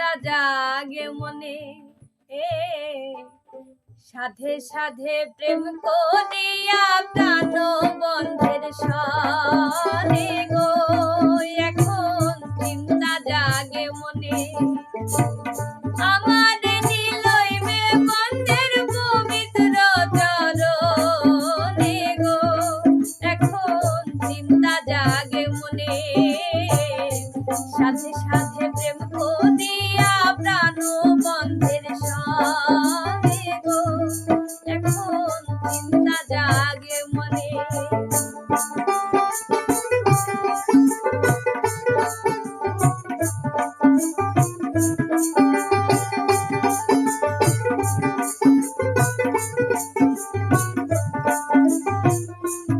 চিন্তা জাগে মনে। এ, সাধে সাধে প্রেম করিয়া প্রাণ বন্ধের সরে গো, এখন চিন্তা জাগে মনে। আমার জাগে মনে। সাথে সাথে প্রেম করি মনে ফুল